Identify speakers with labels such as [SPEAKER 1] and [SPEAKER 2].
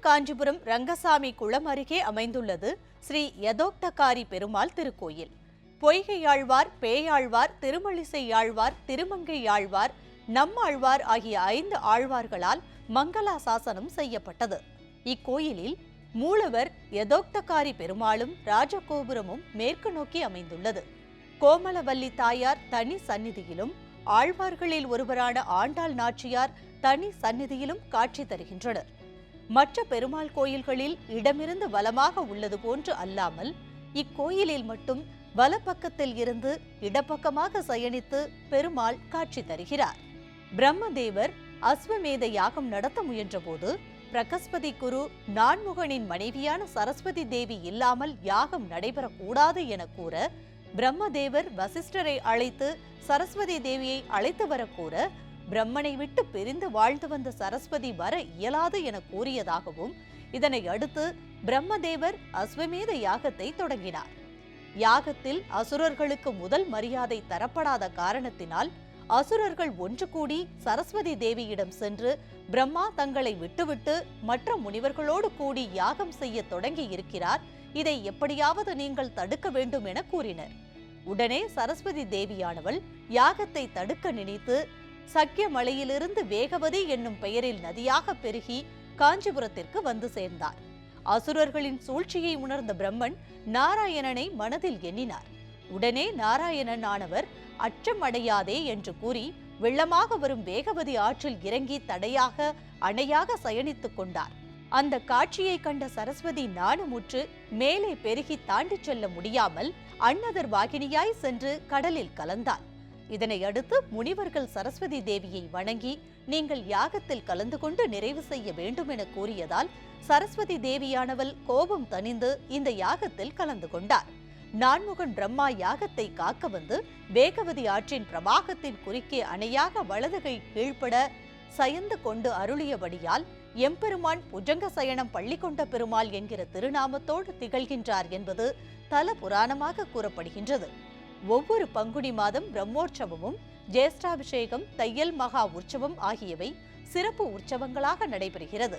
[SPEAKER 1] காஞ்சிபுரம் ரங்கசாமி குளம் அருகே அமைந்துள்ளது ஸ்ரீ யதோக்தகாரி பெருமாள் திருக்கோயில். பொய்கையாழ்வார் பேயாழ்வார் திருமழிசை யாழ்வார் திருமங்கை ஆழ்வார் நம்மாழ்வார் ஆகிய ஐந்து ஆழ்வார்களால் மங்களாசாசனம் செய்யப்பட்டது. இக்கோயிலில் மூலவர் யதோக்தகாரி பெருமாளும் ராஜகோபுரமும் மேற்கு நோக்கி அமைந்துள்ளது. கோமலவல்லி தாயார் தனி சந்நிதியிலும் ஆழ்வார்களில் ஒருவரான ஆண்டாள் நாச்சியார் தனி சந்நிதியிலும் காட்சி தருகின்றனர். மற்ற பெருமாள் கோயில்களில் இடமிருந்து வலமாக உள்ளது போன்று அல்லாமல் இக்கோயிலில் மட்டும் வலப்பக்கத்தில் இருந்து இடப்பக்கமாக சயனித்து பெருமாள் காட்சி தருகிறார். பிரம்மதேவர் அஸ்வமேத யாகம் நடத்த முயன்றபோது பிரகஸ்பதி குரு நான்முகனின் மனைவியான சரஸ்வதி தேவி இல்லாமல் யாகம் நடைபெறக்கூடாது என கூற பிரம்மதேவர் வசிஷ்டரை அழைத்து சரஸ்வதி தேவியை அழைத்து வர கூற பிரம்மனை விட்டு பிரிந்து வாழ்ந்து வந்த சரஸ்வதி வர இயலாது என கூறியதாகவும் இதனை அடுத்து பிரம்மதேவர் அஸ்வமேத யாகத்தை தொடங்கினார். யாகத்தில் அசுரர்களுக்கு முதல் மரியாதை தரப்படாத காரணத்தினால் அசுரர்கள் ஒன்று கூடி சரஸ்வதி தேவியிடம் சென்று பிரம்மா தங்களை விட்டுவிட்டு மற்ற முனிவர்களோடு கூடி யாகம் செய்ய தொடங்கி இருக்கிறார் இதை எப்படியாவது நீங்கள் தடுக்க வேண்டும் என கூறினர். உடனே சரஸ்வதி தேவியானவள் யாகத்தை தடுக்க நினைத்து சக்கியமலையிலிருந்து வேகவதி என்னும் பெயரில் நதியாக பெருகி காஞ்சிபுரத்திற்கு வந்து சேர்ந்தார். அசுரர்களின் சூழ்ச்சியை உணர்ந்த பிரம்மன் நாராயணனை மனதில் எண்ணினார். உடனே நாராயணன் ஆனவர் அச்சம் அடையாதே என்று கூறி வெள்ளமாக வரும் வேகவதி ஆற்றில் இறங்கி தடையாக அணையாக சயனித்துக் கொண்டார். அந்த காட்சியை கண்ட சரஸ்வதி நாணமுற்று மேலே பெருகி தாண்டிச் செல்ல முடியாமல் அன்னதர் வாகினியாய் சென்று கடலில் கலந்தாள். இதனை அடுத்து முனிவர்கள் சரஸ்வதி தேவியை வணங்கி நீங்கள் யாகத்தில் கலந்து கொண்டு நிறைவு செய்ய வேண்டும் என கூறியதால் சரஸ்வதி தேவியானவள் கோபம் தணிந்து இந்த யாகத்தில் கலந்து கொண்டார். நான்முகன் பிரம்மா யாகத்தை காக்க வந்து வேகவதி ஆற்றின் பிரவாகத்தின் குறுக்கே அணையாக வலதுகை கீழ்ப்பட சயந்து கொண்டு அருளியபடியால் எம்பெருமான் புஜங்க சயனம் பள்ளி கொண்ட பெருமாள் என்கிற திருநாமத்தோடு திகழ்கின்றார் என்பது தல புராணமாக கூறப்படுகின்றது. ஒவ்வொரு பங்குனி மாதம் பிரம்மோற்சவமும் ஜேஷ்டாபிஷேகம் தையல் மகா உற்சவம் ஆகியவை சிறப்பு உற்சவங்களாக நடைபெறுகிறது.